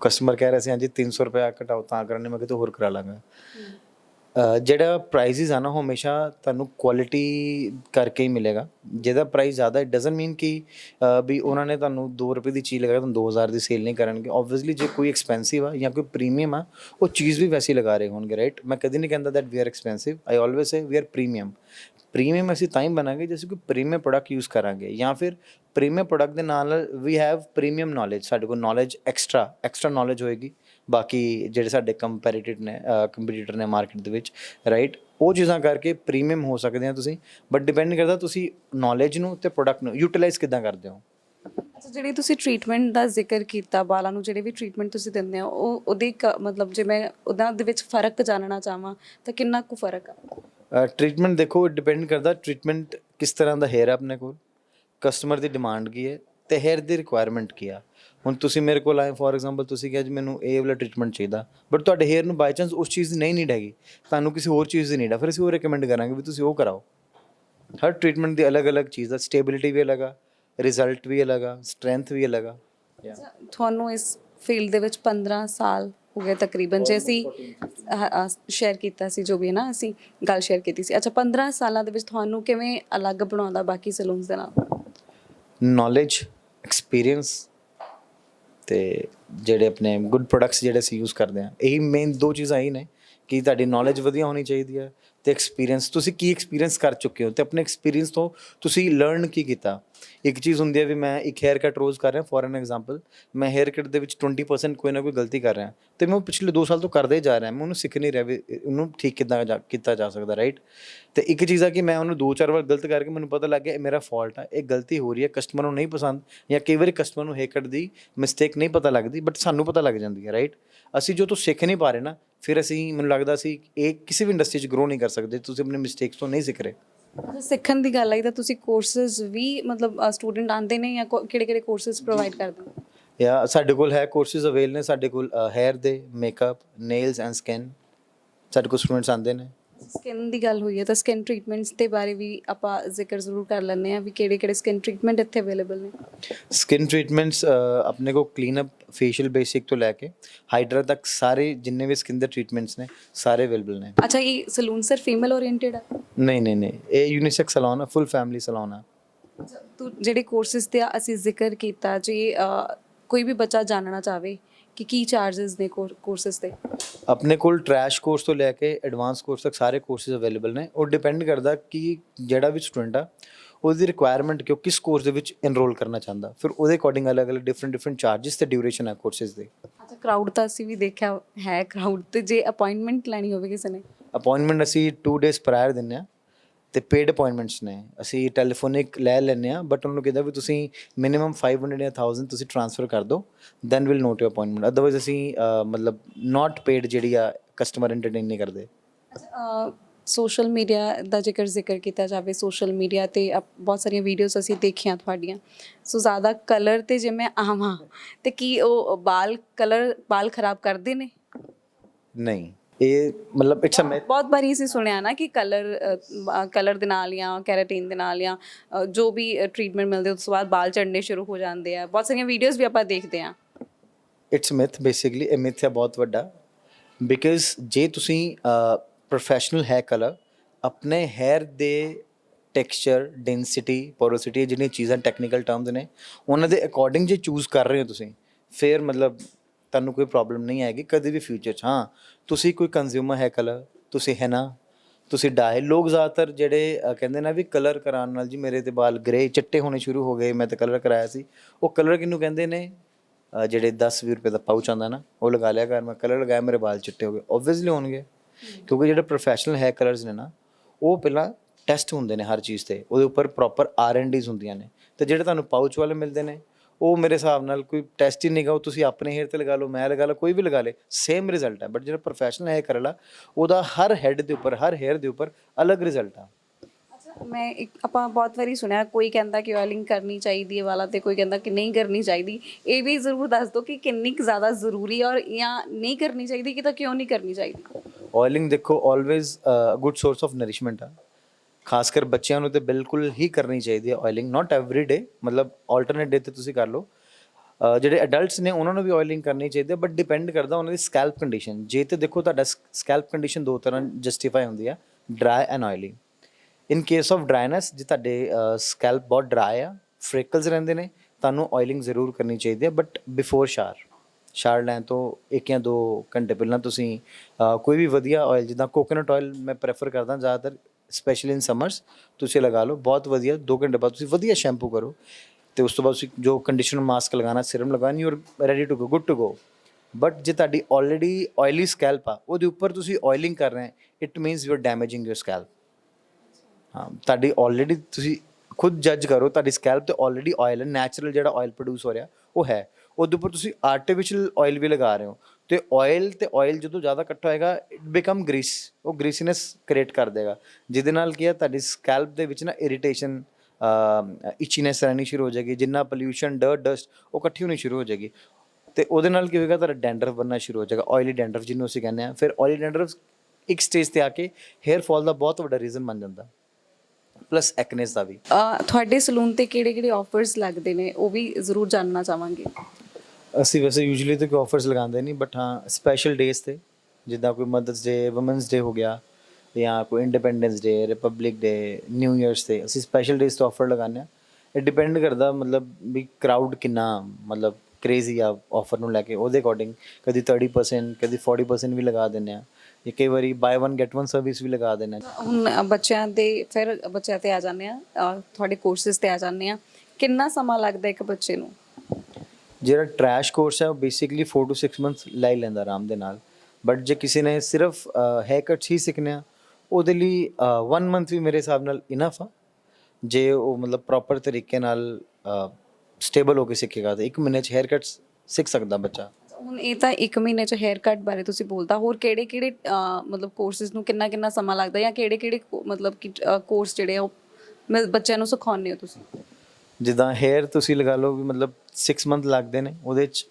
ਕਸਟਮਰ ਕਹਿ ਰਿਹਾ ਸੀ ਹਾਂਜੀ 300 ਰੁਪਏ ਘਟਾਓ ਤਾਂ ਕਰਨੇ ਮੈਂ ਕਿਤੇ ਹੋਰ ਕਰਾ ਲਾਂਗਾ। ਜਿਹੜਾ ਪ੍ਰਾਈਸਿਸ ਆ ਨਾ, ਉਹ ਹਮੇਸ਼ਾ ਤੁਹਾਨੂੰ ਕੁਆਲਿਟੀ ਕਰਕੇ ਹੀ ਮਿਲੇਗਾ। ਜਿਹਦਾ ਪ੍ਰਾਈਸ ਜ਼ਿਆਦਾ ਇਟ ਡਸਨਟ ਮੀਨ ਕਿ ਵੀ ਉਹਨਾਂ ਨੇ ਤੁਹਾਨੂੰ 2 ਰੁਪਏ ਦੀ ਚੀਜ਼ ਲਗਾ ਤੁਹਾਨੂੰ 2000 ਦੀ ਸੇਲ ਨਹੀਂ ਕਰਨਗੇ। ਆਬਵੀਅਸਲੀ ਜੇ ਕੋਈ ਐਕਸਪੈਂਸਿਵ ਆ ਜਾਂ ਕੋਈ ਪ੍ਰੀਮੀਅਮ ਆ, ਉਹ ਚੀਜ਼ ਵੀ ਵੈਸੀ ਲਗਾ ਰਹੇ ਹੋਣਗੇ ਰਾਈਟ ਮੈਂ ਕਦੀ ਨਹੀਂ ਕਹਿੰਦਾ that we are expensive I always say we are premium premium ਅਸੀਂ ਤਾਂ ਹੀ ਬਣਾਂਗੇ ਜੇ ਅਸੀਂ ਕੋਈ ਪ੍ਰੀਮੀਅਮ ਪ੍ਰੋਡਕਟ ਯੂਜ਼ ਕਰਾਂਗੇ। ਜਾਂ ਫਿਰ ਪ੍ਰੀਮੀਅਮ ਪ੍ਰੋਡਕਟ ਦੇ ਨਾਲ ਵੀ ਹੈਵ ਪ੍ਰੀਮੀਅਮ ਨੌਲੇਜ ਸਾਡੇ ਕੋਲ ਨੌਲੇਜ ਐਕਸਟਰਾ ਐਕਸਟਰਾ ਨੌਲੇਜ ਹੋਏਗੀ। ਬਾਕੀ ਜਿਹੜੇ ਸਾਡੇ ਕੰਪੈਰੀਟਿਵ ਨੇ ਕੰਪੀਟੀਟਰ ਨੇ ਮਾਰਕੀਟ ਦੇ ਵਿੱਚ ਰਾਈਟ ਉਹ ਚੀਜ਼ਾਂ ਕਰਕੇ ਪ੍ਰੀਮੀਅਮ ਹੋ ਸਕਦੇ ਆ ਤੁਸੀਂ ਬਟ ਡਿਪੈਂਡ ਕਰਦਾ ਤੁਸੀਂ ਨੌਲੇਜ ਨੂੰ ਤੇ ਪ੍ਰੋਡਕਟ ਨੂੰ ਯੂਟਿਲਾਈਜ਼ ਕਿਦਾਂ ਕਰਦੇ ਹੋ? ਅੱਛਾ ਜਿਹੜੀ ਤੁਸੀਂ ਟ੍ਰੀਟਮੈਂਟ ਦਾ ਜ਼ਿਕਰ ਕੀਤਾ ਵਾਲਾਂ ਨੂੰ ਜਿਹੜੇ ਵੀ ਟ੍ਰੀਟਮੈਂਟ ਤੁਸੀਂ ਦਿੰਦੇ ਹੋ ਉਹ ਉਹਦੀ ਮਤਲਬ ਜੇ ਮੈਂ ਉਹਨਾਂ ਦੇ ਵਿੱਚ ਫ਼ਰਕ ਜਾਣਨਾ ਚਾਹਾਂ ਤਾਂ ਕਿੰਨਾ ਕੁ ਫ਼ਰਕ ਆ? ਟ੍ਰੀਟਮੈਂਟ ਦੇਖੋ ਡਿਪੈਂਡ ਕਰਦਾ ਟ੍ਰੀਟਮੈਂਟ ਕਿਸ ਤਰ੍ਹਾਂ ਦਾ ਹੈਅਰ ਆਪਣੇ ਕੋਲ ਕਸਟਮਰ ਦੀ ਡਿਮਾਂਡ ਕੀ ਹੈ ਤੇ ਹੈਅਰ ਦੀ ਰਿਕੁਆਇਰਮੈਂਟ ਕੀ ਆ। ਹੁਣ ਤੁਸੀਂ ਮੇਰੇ ਕੋਲ ਆਏ ਫੋਰ ਐਗਜ਼ਾਮਪਲ ਤੁਸੀਂ ਕਿਹਾ ਜੀ ਮੈਨੂੰ ਇਹ ਵਾਲਾ ਟ੍ਰੀਟਮੈਂਟ ਚਾਹੀਦਾ ਬਟ ਤੁਹਾਡੇ ਹੈਅਰ ਨੂੰ ਬਾਈ ਚਾਂਸ ਉਸ ਚੀਜ਼ ਦੀ ਨਹੀਂ ਨੀਡ ਹੈਗੀ। ਤੁਹਾਨੂੰ ਕਿਸੇ ਹੋਰ ਚੀਜ਼ ਦੀ ਨੀਡ ਆ ਫਿਰ ਅਸੀਂ ਉਹ ਰეკਮੈਂਡ ਕਰਾਂਗੇ ਵੀ ਤੁਸੀਂ ਉਹ ਕਰਾਓ। ਹਰ ਟ੍ਰੀਟਮੈਂਟ ਦੀ ਅਲੱਗ-ਅਲੱਗ ਚੀਜ਼ ਆ ਸਟੇਬਿਲਿਟੀ ਵੀ ਅਲੱਗ ਆ ਰਿਜ਼ਲਟ ਵੀ ਅਲੱਗ ਆ ਸਟਰੈਂਥ ਵੀ ਅਲੱਗ ਆ। ਤੁਹਾਨੂੰ ਇਸ ਫੀਲਡ ਦੇ ਵਿੱਚ 15 ਸਾਲ ਹੋ ਗਏ ਤਕਰੀਬਨ ਜੇ ਅਸੀਂ ਸ਼ੇਅਰ ਕੀਤਾ ਸੀ ਜੋ ਵੀ ਹੈ ਨਾ ਅਸੀਂ ਗੱਲ ਸ਼ੇਅਰ ਕੀਤੀ ਸੀ। ਅੱਛਾ 15 ਸਾਲਾਂ ਦੇ ਵਿੱਚ ਤੁਹਾਨੂੰ ਕਿਵੇਂ ਅਲੱਗ ਬਣਾਉਂਦਾ ਬਾਕੀ ਸਲੂਨਸ ਦੇ ਨਾਲ? ਨੌਲੇਜ ਐਕਸਪੀਰੀਅੰਸ ਤੇ ਜਿਹੜੇ ਆਪਣੇ ਗੁੱਡ ਪ੍ਰੋਡਕਟਸ ਜਿਹੜੇ ਅਸੀਂ ਯੂਜ਼ ਕਰਦੇ ਆ ਇਹੀ ਮੇਨ ਦੋ ਚੀਜ਼ਾਂ ਹੀ ਨੇ ਕਿ ਤੁਹਾਡੀ ਨੌਲੇਜ ਵਧੀਆ ਹੋਣੀ ਚਾਹੀਦੀ ਹੈ ਤੇ ਐਕਸਪੀਰੀਅੰਸ ਤੁਸੀਂ ਕੀ ਐਕਸਪੀਰੀਅੰਸ ਕਰ ਚੁੱਕੇ ਹੋ? ਤੇ ਆਪਣੇ ਐਕਸਪੀਰੀਅੰਸ ਤੋਂ ਤੁਸੀਂ ਲਰਨ ਕੀ ਕੀਤਾ? ਇੱਕ ਚੀਜ਼ ਹੁੰਦੀ ਹੈ ਵੀ ਮੈਂ ਇੱਕ ਹੈਅਰ ਕੱਟ ਰੋਜ਼ ਕਰ ਰਿਹਾ ਫੋਰ ਐਨ ਐਗਜ਼ਾਮਪਲ ਮੈਂ ਹੈਅਰ ਕੱਟ ਦੇ ਵਿੱਚ 20% ਕੋਈ ਨਾ ਕੋਈ ਗਲਤੀ ਕਰ ਰਿਹਾ। ਤੇ ਮੈਂ ਉਹ ਪਿਛਲੇ 2 ਸਾਲ ਤੋਂ ਕਰਦਾ ਹੀ ਜਾ ਰਿਹਾ, ਮੈਂ ਉਹਨੂੰ ਸਿੱਖ ਨਹੀਂ ਰਿਹਾ ਵੀ ਉਹਨੂੰ ਠੀਕ ਕਿੱਦਾਂ ਜਾ- ਕੀਤਾ ਜਾ ਸਕਦਾ ਰਾਈਟ ਤੇ ਇੱਕ ਚੀਜ਼ ਆ ਕਿ ਮੈਂ ਉਹਨੂੰ ਦੋ ਚਾਰ ਵਾਰ ਗਲਤ ਕਰਕੇ ਮੈਨੂੰ ਪਤਾ ਲੱਗ ਗਿਆ, ਇਹ ਮੇਰਾ ਫਾਲਟ ਆ, ਇਹ ਗਲਤੀ ਹੋ ਰਹੀ ਹੈ ਕਸਟਮਰ ਨੂੰ ਨਹੀਂ ਪਸੰਦ ਜਾਂ ਕਈ ਵਾਰੀ ਕਸਟਮਰ ਨੂੰ ਹੈਅਰ ਕੱਟ ਦੀ ਮਿਸਟੇਕ ਨਹੀਂ ਪਤਾ ਲੱਗਦੀ ਬਟ ਸਾਨੂੰ ਪਤਾ ਲੱਗ ਜਾਂਦੀ ਹੈ ਰਾਈਟ ਅਸੀਂ ਜੋ ਤੋਂ ਸਿੱਖ ਨਹੀਂ ਪਾ ਰਹੇ ਨਾ ਫਿਰ ਅਸੀਂ ਮੈਨੂੰ ਲੱਗਦਾ ਸੀ ਇਹ ਕਿਸੇ ਵੀ ਇੰਡਸਟਰੀ 'ਚ ਗਰੋ ਨਹੀਂ ਕਰ ਸਕਦੇ ਤੁਸੀਂ ਆਪਣੇ ਮਿਸਟੇਕਸ ਤੋਂ ਨਹੀਂ ਸਿੱਖ ਰਹੇ। ਸਿੱਖਣ ਦੀ ਗੱਲ ਆਈ ਤਾਂ ਤੁਸੀਂ ਕੋਰਸਸ ਵੀ ਮਤਲਬ ਸਟੂਡੈਂਟ ਆਉਂਦੇ ਨੇ ਜਾਂ ਕਿਹੜੇ ਕਿਹੜੇ ਕੋਰਸਸ ਪ੍ਰੋਵਾਈਡ ਕਰਦੇ ਹੋ ਜਾਂ ਸਾਡੇ ਕੋਲ ਹੈ ਕੋਰਸਿਸ ਅਵੇਲ ਨੇ ਸਾਡੇ ਕੋਲ ਹੈਅਰ ਦੇ ਮੇਕਅਪ ਨੇਲਸ ਐਂਡ ਸਕਿਨ ਸਾਡੇ ਕੋਲ ਸਟੂਡੈਂਟਸ ਆਉਂਦੇ ਨੇ। ਸਕਿਨ ਦੀ ਗੱਲ ਹੋਈ ਹੈ ਤਾਂ ਸਕਿਨ ਟ੍ਰੀਟਮੈਂਟਸ ਦੇ ਬਾਰੇ ਵੀ ਆਪਾਂ ਜ਼ਿਕਰ ਜ਼ਰੂਰ ਕਰ ਲੈਂਦੇ ਹਾਂ ਵੀ ਕਿਹੜੇ ਕਿਹੜੇ ਸਕਿਨ ਟ੍ਰੀਟਮੈਂਟ ਇੱਥੇ ਅਵੇਲੇਬਲ ਨੇ। ਸਕਿਨ ਟ੍ਰੀਟਮੈਂਟਸ ਆਪਣੇ ਕੋਲ ਕਲੀਨ ਅਪ ਫੇਸ਼ੀਅਲ ਬੇਸਿਕ ਤੋਂ ਲੈ ਕੇ ਹਾਈਡਰਾ ਤੱਕ ਸਾਰੇ ਜਿੰਨੇ ਵੀ ਸਕਿਨ ਦੇ ਟ੍ਰੀਟਮੈਂਟਸ ਨੇ ਸਾਰੇ ਅਵੇਲੇਬਲ ਨੇ। ਅੱਛਾ ਇਹ ਸਲੂਨ ਸਰ ਫੀਮੇਲ ਓਰੀਐਂਟਡ ਆ? ਨਹੀਂ ਨਹੀਂ ਨਹੀਂ ਇਹ ਯੂਨੀਸੈਕਸ ਸਲੂਨ ਹੈ ਫੁੱਲ ਫੈਮਿਲੀ ਸਲੂਨ ਤੂੰ ਜਿਹੜੇ ਕੋਰਸਿਸ ਤੇ ਅਸੀਂ ਜ਼ਿਕਰ ਕੀਤਾ ਜੇ ਕੋਈ ਵੀ ਬੱਚਾ ਜਾਣਨਾ ਚਾਹਵੇ ਕਿ ਕੀ ਚਾਰजेस ਨੇ ਕੋਰਸਸ ਤੇ? ਆਪਣੇ ਕੋਲ ਟ੍ਰੈਸ਼ ਕੋਰਸ ਤੋਂ ਲੈ ਕੇ ਐਡਵਾਂਸ ਕੋਰਸ ਤੱਕ ਸਾਰੇ ਕੋਰਸਸ ਅਵੇਲੇਬਲ ਨੇ। ਉਹ ਡਿਪੈਂਡ ਕਰਦਾ ਕਿ ਜਿਹੜਾ ਵੀ ਸਟੂਡੈਂਟ ਆ ਉਹਦੀ ਰਿਕੁਆਇਰਮੈਂਟ ਕਿ ਉਹ ਕਿਸ ਕੋਰਸ ਦੇ ਵਿੱਚ ਇਨਰੋਲ ਕਰਨਾ ਚਾਹੁੰਦਾ। ਫਿਰ ਉਹਦੇ ਅਕੋਰਡਿੰਗ ਅਲੱਗ-ਅਲੱਗ ਡਿਫਰੈਂਟ ਡਿਫਰੈਂਟ ਚਾਰजेस ਤੇ ਡਿਊਰੇਸ਼ਨ ਆ ਕੋਰਸਸ ਦੇ। ਅੱਛਾ ਕਰਾਊਡ ਤਾਂ ਅਸੀਂ ਵੀ ਦੇਖਿਆ ਹੈ ਕਰਾਊਡ ਤੇ ਜੇ ਅਪਾਇੰਟਮੈਂਟ ਲੈਣੀ ਹੋਵੇ ਕਿਸੇ ਨੇ? ਅਪਾਇੰਟਮੈਂਟ ਅਸੀਂ 2 ਡੇਸ ਪ੍ਰਾਇਰ ਦਿੰਨੇ ਆ। ਤੇ ਪੇਡ ਅਪਾਇੰਟਮੈਂਟਸ ਨੇ। ਅਸੀਂ ਟੈਲੀਫੋਨਿਕ ਲੈ ਲੈਂਦੇ ਆ ਬਟ ਉਹਨਾਂ ਕਹਿੰਦਾ ਵੀ ਤੁਸੀਂ ਮਿਨੀਮਮ 500 ਜਾਂ 1000 ਤੁਸੀਂ ਟ੍ਰਾਂਸਫਰ ਕਰ ਦਿਓ then will note your appointment otherwise ਅਸੀਂ ਮਤਲਬ ਨਾਟ ਪੇਡ ਜਿਹੜੀ ਆ ਕਸਟਮਰ ਐਂਟਰਟੇਨ ਨਹੀਂ ਕਰਦੇ। ਸੋਸ਼ਲ ਮੀਡੀਆ ਦਾ ਜੇਕਰ ਜ਼ਿਕਰ ਕੀਤਾ ਜਾਵੇ ਸੋਸ਼ਲ ਮੀਡੀਆ ਤੇ ਬਹੁਤ ਸਾਰੀਆਂ ਵੀਡੀਓਜ਼ ਅਸੀਂ ਦੇਖੀਆਂ ਤੁਹਾਡੀਆਂ। ਸੋ ਜ਼ਿਆਦਾ ਕਲਰ ਤੇ ਜੇ ਮੈਂ ਆਵਾਂ ਤੇ ਕੀ ਉਹ ਬਾਲ ਕਲਰ ਬਾਲ ਖਰਾਬ ਕਰਦੇ ਨੇ? ਨਹੀਂ। ਇਹ ਮਤਲਬ ਇਟਸ ਅ ਮੈਥ ਬਹੁਤ ਵਾਰੀ ਅਸੀਂ ਸੁਣਿਆ ਨਾ ਕਿ ਕਲਰ ਕਲਰ ਦੇ ਨਾਲ ਜਾਂ ਕੈਰਾਟਿਨ ਦੇ ਨਾਲ ਜਾਂ ਅ, ਜੋ ਵੀ ਟ੍ਰੀਟਮੈਂਟ ਮਿਲਦੇ ਉਸ ਤੋਂ ਬਾਅਦ ਬਾਲ ਝੜਨੇ ਸ਼ੁਰੂ ਹੋ ਜਾਂਦੇ ਆ। ਬਹੁਤ ਸਾਰੀਆਂ ਵੀਡੀਓਜ਼ ਵੀ ਆਪਾਂ ਦੇਖਦੇ ਆ ਇਟਸ ਮਿਥ ਬੇਸਿਕਲੀ ਇਹ ਮਿਥ ਹੈ ਬਹੁਤ ਵੱਡਾ। ਬਿਕਾਜ਼ ਜੇ ਤੁਸੀਂ ਪ੍ਰੋਫੈਸ਼ਨਲ ਹੈਅਰ ਕਲਰ ਆਪਣੇ ਹੈਅਰ ਦੇ ਟੈਕਸਚਰ ਡੈਂਸਿਟੀ ਪੋਰੋਸਿਟੀ ਜਿਹੜੀਆਂ ਚੀਜ਼ਾਂ ਟੈਕਨੀਕਲ ਟਰਮਸ ਨੇ ਉਹਨਾਂ ਦੇ ਅਕੋਰਡਿੰਗ ਜੇ ਚੂਜ਼ ਕਰ ਰਹੇ ਹੋ ਤੁਸੀਂ ਫਿਰ ਮਤਲਬ ਤੁਹਾਨੂੰ ਕੋਈ ਪ੍ਰੋਬਲਮ ਨਹੀਂ ਆਏਗੀ ਕਦੇ ਵੀ ਫਿਊਚਰ 'ਚ ਹਾਂ। ਤੁਸੀਂ ਕੋਈ ਕੰਜ਼ਿਊਮਰ ਹੈ ਕਲਰ ਤੁਸੀਂ ਹੈ ਨਾ ਤੁਸੀਂ ਡਾਈ ਲੋਕ ਜ਼ਿਆਦਾਤਰ ਜਿਹੜੇ ਅ, ਕਹਿੰਦੇ ਨਾ ਵੀ ਕਲਰ ਕਰਾਉਣ ਨਾਲ ਜੀ ਮੇਰੇ ਤੇ ਵਾਲ ਗ੍ਰੇ ਚਿੱਟੇ ਹੋਣੇ ਸ਼ੁਰੂ ਹੋ ਗਏ ਮੈਂ ਤਾਂ ਕਲਰ ਕਰਾਇਆ ਸੀ। ਉਹ ਕਲਰ ਕਿਹਨੂੰ ਕਹਿੰਦੇ ਨੇ? ਅ, ਜਿਹੜੇ 10-20 ਰੁਪਏ ਦਾ ਪਾਊਚ ਆਉਂਦਾ ਨਾ ਉਹ ਲਗਾ ਲਿਆ ਕਰ ਮੈਂ ਕਲਰ ਲਗਾਇਆ ਮੇਰੇ ਵਾਲ ਚਿੱਟੇ ਹੋ ਗਏ। ਆਬਵੀਅਸਲੀ ਹੋਣਗੇ ਕਿਉਂਕਿ ਜਿਹੜੇ ਪ੍ਰੋਫੈਸ਼ਨਲ ਹੈਅਰ ਕਲਰਸ ਨੇ ਨਾ ਉਹ ਪਹਿਲਾਂ ਟੈਸਟ ਹੁੰਦੇ ਨੇ ਹਰ ਚੀਜ਼ ਤੇ ਉਹਦੇ ਉੱਪਰ ਪ੍ਰੋਪਰ ਆਰ ਐਂਡ ਡੀਜ਼ ਹੁੰਦੀਆਂ ਨੇ। ਤੇ ਜਿਹੜੇ ਤੁਹਾਨੂੰ ਪਾਊਚ ਵਾਲੇ ਮਿਲਦੇ ਨੇ ਉਹ ਮੇਰੇ ਹਿਸਾਬ ਨਾਲ ਕੋਈ ਟੈਸਟ ਹੀ ਨਹੀਂਗਾ ਉਹ ਤੁਸੀਂ ਆਪਣੇ ਹੇਅਰ ਤੇ ਲਗਾ ਲਓ ਮੈਂ ਲਗਾ ਲਓ ਕੋਈ ਵੀ ਲਗਾ ਲੇ ਸੇਮ ਰਿਜ਼ਲਟ ਹੈ ਬਟ ਜਿਹੜਾ ਪ੍ਰੋਫੈਸ਼ਨਲ ਹੈਅਰ ਕਰਲਾ ਉਹਦਾ ਹਰ ਹੈਡ ਦੇ ਉੱਪਰ ਹਰ ਹੇਅਰ ਦੇ ਉੱਪਰ ਅਲੱਗ ਰਿਜ਼ਲਟ ਆ। ਅੱਛਾ ਮੈਂ ਇੱਕ ਆਪਾਂ ਬਹੁਤ ਵਾਰੀ ਸੁਣਿਆ ਕੋਈ ਕਹਿੰਦਾ ਕਿ ਆਇਲਿੰਗ ਕਰਨੀ ਚਾਹੀਦੀ ਹੈ ਵਾਲਾ ਤੇ ਕੋਈ ਕਹਿੰਦਾ ਕਿ ਨਹੀਂ ਕਰਨੀ ਚਾਹੀਦੀ ਇਹ ਵੀ ਜ਼ਰੂਰ ਦੱਸ ਦਿਓ ਕਿ ਕਿੰਨੀ ਕੁ ਜ਼ਿਆਦਾ ਜ਼ਰੂਰੀ ਹੈ ਔਰ ਜਾਂ ਨਹੀਂ ਕਰਨੀ ਚਾਹੀਦੀ ਕਿ ਤਾਂ ਕਿਉਂ ਨਹੀਂ ਕਰਨੀ ਚਾਹੀਦੀ? ਆਇਲਿੰਗ ਦੇਖੋ always good source of nourishment ਆ। ਖਾਸ ਕਰ ਬੱਚਿਆਂ ਨੂੰ ਤੇ ਬਿਲਕੁਲ ਹੀ ਕਰਨੀ ਚਾਹੀਦੀ ਹੈ ਆਇਲਿੰਗ ਨਾਟ ਐਵਰੀ ਡੇ ਮਤਲਬ ਆਲਟਰਨੇਟ ਡੇ ਤੇ ਤੁਸੀਂ ਕਰ ਲਓ। ਅਹ ਜਿਹੜੇ ਅਡਲਟਸ ਨੇ ਉਹਨਾਂ ਨੂੰ ਵੀ ਆਇਲਿੰਗ ਕਰਨੀ ਚਾਹੀਦੀ ਹੈ ਬਟ ਡਿਪੈਂਡ ਕਰਦਾ ਉਹਨਾਂ ਦੀ ਸਕੈਲਪ ਕੰਡੀਸ਼ਨ ਜੇ ਤੇ ਦੇਖੋ ਤੁਹਾਡਾ ਸਕੈਲਪ ਕੰਡੀਸ਼ਨ ਦੋ ਤਰ੍ਹਾਂ ਜਸਟੀਫਾਈ ਹੁੰਦੀ ਆ dry and oily in case of dryness ਜੇ ਤੁਹਾਡੇ ਸਕੈਲਪ ਬਹੁਤ ਡਰਾਈ ਆ ਫ੍ਰੇਕਲਸ ਰਹਿੰਦੇ ਨੇ ਤੁਹਾਨੂੰ ਆਇਲਿੰਗ ਜ਼ਰੂਰ ਕਰਨੀ ਚਾਹੀਦੀ ਹੈ ਬਟ ਬਿਫੋਰ ਸ਼ਾਰ ਸ਼ਾਰ ਲੈਣ ਤੋਂ ਇੱਕ ਜਾਂ ਦੋ ਘੰਟੇ ਪਹਿਲਾਂ ਤੁਸੀਂ ਅਹ, ਕੋਈ ਵੀ ਵਧੀਆ ਆਇਲ ਜਿੱਦਾਂ ਕੋਕੋਨਟ ਆਇਲ ਮੈਂ ਪ੍ਰੈਫਰ ਕਰਦਾ ਜ਼ਿਆਦਾਤਰ ਸਪੈਸ਼ਲੀ ਇਨ ਸਮਰਸ ਤੁਸੀਂ ਲਗਾ ਲਓ, ਬਹੁਤ ਵਧੀਆ 2 ਘੰਟੇ ਬਾਅਦ ਤੁਸੀਂ ਵਧੀਆ ਸ਼ੈਂਪੂ ਕਰੋ। ਤੇ ਉਸ ਤੋਂ ਬਾਅਦ ਤੁਸੀਂ ਜੋ ਕੰਡੀਸ਼ਨਰ ਮਾਸਕ ਲਗਾਉਣਾ ਸਿਰਮ ਲਗਾਉਣਾ you are ready to go good to go but ਜੇ ਤੁਹਾਡੀ ਆਲਰੇਡੀ ਆਇਲੀ ਸਕੈਲਪ ਆ, ਉਹਦੇ ਉੱਪਰ ਤੁਸੀਂ ਆਇਲਿੰਗ ਕਰ ਰਹੇ it means you are damaging your scalp ਹਾਂ, ਤੁਹਾਡੀ ਆਲਰੇਡੀ ਤੁਸੀਂ ਖੁਦ ਜੱਜ ਕਰੋ, ਤੁਹਾਡੀ ਸਕੈਲਪ ਤੇ ਆਲਰੇਡੀ ਆਇਲ ਹੈ ਨੈਚੁਰਲ ਜਿਹੜਾ ਆਇਲ ਪ੍ਰੋਡਿਊਸ ਹੋ ਰਿਹਾ, ਉਹ ਹੈ। ਉਹਦੇ ਉੱਪਰ ਤੁਸੀਂ ਆਰਟੀਫੀਸ਼ੀਅਲ ਆਇਲ ਵੀ ਲਗਾ ਰਹੇ ਹੋ। ਤੇ ਆਇਲ ਤੇ ਆਇਲ ਜਦੋਂ ਜ਼ਿਆਦਾ ਇਕੱਠਾ ਹੋਏਗਾ ਇਟ ਬਿਕਮ ਗ੍ਰੀਸ ਉਹ ਗ੍ਰੀਸੀਨੈਸ ਕ੍ਰੀਏਟ ਕਰ ਦੇਗਾ। ਜਿਹਦੇ ਨਾਲ ਕੀ ਹੈ ਤੁਹਾਡੀ ਸਕੈਲਪ ਦੇ ਵਿੱਚ ਨਾ ਇਰੀਟੇਸ਼ਨ ਇਚੀਨੈਸ ਰਹਿਣੀ ਸ਼ੁਰੂ ਹੋ ਜਾਏਗੀ। ਜਿੰਨਾ ਪੋਲਿਊਸ਼ਨ ਡਰ ਡਸਟ ਉਹ ਇਕੱਠੀ ਹੋਣੀ ਸ਼ੁਰੂ ਹੋ ਜਾਏਗੀ। ਤੇ ਉਹਦੇ ਨਾਲ ਕੀ ਹੋਏਗਾ, ਤੁਹਾਡਾ ਡੈਂਡਰਫ ਬਣਨਾ ਸ਼ੁਰੂ ਹੋ ਜਾਏਗਾ। ਆਇਲੀ ਡੈਂਡਰਫ ਜਿਹਨੂੰ ਅਸੀਂ ਕਹਿੰਦੇ ਆ ਫਿਰ ਆਇਲੀ ਡੈਂਡਰਫ ਇੱਕ ਸਟੇਜ ਤੇ ਆ ਕੇ ਹੇਅਰ ਫਾਲ ਦਾ ਬਹੁਤ ਵੱਡਾ ਰੀਜ਼ਨ ਬਣ ਜਾਂਦਾ। ਪਲੱਸ ਐਕਨੇਸ ਦਾ ਵੀ। ਤੁਹਾਡੇ ਸਲੂਨ ਤੇ ਕਿਹੜੇ ਕਿਹੜੇ ਆਫਰਸ ਲੱਗਦੇ ਨੇ? ਉਹ ਵੀ ਜ਼ਰੂਰ ਜਾਣਨਾ ਚਾਹਾਂਗੇ। ਅਸੀਂ ਵੈਸੇ ਯੂਜੂਲੀ ਤਾਂ ਕੋਈ ਆਫਰਸ ਲਗਾਉਂਦੇ ਨਹੀਂ ਬਟ ਹਾਂ ਸਪੈਸ਼ਲ ਡੇਜ਼ ਤੇ, ਜਿੱਦਾਂ ਕੋਈ ਮਦਰਸ ਡੇ ਔਮਨਸ ਡੇ ਹੋ ਗਿਆ, ਜਾਂ ਕੋਈ Independence Day Republic Day New Year's ਤੇ ਅਸੀਂ ਸਪੈਸ਼ਲ ਡੇਜ਼ ਤੇ ਆਫਰ ਲਗਾਉਂਦੇ ਹਾਂ। ਇਹ ਡਿਪੈਂਡ ਕਰਦਾ, ਮਤਲਬ ਵੀ ਕਰਾਊਡ ਕਿੰਨਾ, ਮਤਲਬ ਕ੍ਰੇਜ਼ੀ ਆ ਆਫਰ ਨੂੰ ਲੈ ਕੇ, ਉਹਦੇ ਅਕੋਰਡਿੰਗ ਕਦੀ 30% ਕਦੀ 40% ਵੀ ਲਗਾ ਦਿੰਦੇ ਆ ਜਾਂ ਕਈ ਵਾਰੀ ਬਾਈ 1 ਗੈਟ 1 ਸਰਵਿਸ ਵੀ ਲਗਾ ਦਿੰਦੇ ਆ ਹੁਣ ਬੱਚਿਆਂ ਦੇ, ਫਿਰ ਬੱਚਿਆਂ ਤੇ ਆ ਜਾਂਦੇ ਆ ਤੁਹਾਡੇ ਕੋਰਸਿਸ ਤੇ ਆ ਜਾਂਦੇ ਆ ਕਿੰਨਾ ਸਮਾਂ ਲੱਗਦਾ ਇੱਕ ਬੱਚੇ ਨੂੰ? ਜਿਹੜਾ ਟ੍ਰੈਸ਼ ਕੋਰਸ ਹੈ, ਉਹ ਬੇਸਿਕਲੀ 4 ਟੂ 6 ਮੰਥਸ ਲੈ ਹੀ ਲੈਂਦਾ ਆਰਾਮ ਦੇ ਨਾਲ। ਬਟ ਜੇ ਕਿਸੇ ਨੇ ਸਿਰਫ ਹੈਅਰ ਹੀ ਸਿੱਖਣੇ ਆ, ਉਹਦੇ ਲਈ 1 ਮੰਥ ਵੀ ਮੇਰੇ ਹਿਸਾਬ ਨਾਲ ਇਨਫ ਆ। ਜੇ ਉਹ ਮਤਲਬ ਪ੍ਰੋਪਰ ਤਰੀਕੇ ਨਾਲ ਸਟੇਬਲ ਹੋ ਕੇ ਸਿੱਖੇਗਾ, ਤਾਂ 1 ਮਹੀਨੇ ਚ ਹੈਅਰ ਕੱਟਸ ਸਿੱਖ ਸਕਦਾ ਬੱਚਾ। ਹੁਣ ਇਹ ਤਾਂ 1 ਮਹੀਨੇ ਚ ਹੈਅਰ ਕੱਟ ਬਾਰੇ ਤੁਸੀਂ ਬੋਲਤਾ। ਹੋਰ ਕਿਹੜੇ ਕਿਹੜੇ ਮਤਲਬ ਕੋਰਸਿਸ ਨੂੰ ਕਿੰਨਾ ਕਿੰਨਾ ਸਮਾਂ ਲੱਗਦਾ ਜਾਂ ਕਿਹੜੇ ਕਿਹੜੇ ਮਤਲਬ ਕਿ ਕੋਰਸ ਜਿਹੜੇ ਆ ਉਹ ਮ- ਬੱਚਿਆਂ ਨੂੰ ਸਿਖਾਉਂਦੇ ਹੋ ਤੁਸੀਂ? ਜਿੱਦਾਂ ਹੈਅਰ ਤੁਸੀਂ ਲਗਾ ਲਓ ਵੀ ਮਤਲਬ 6 ਮੰਥ ਲੱਗਦੇ ਨੇ, ਉਹਦੇ ਚ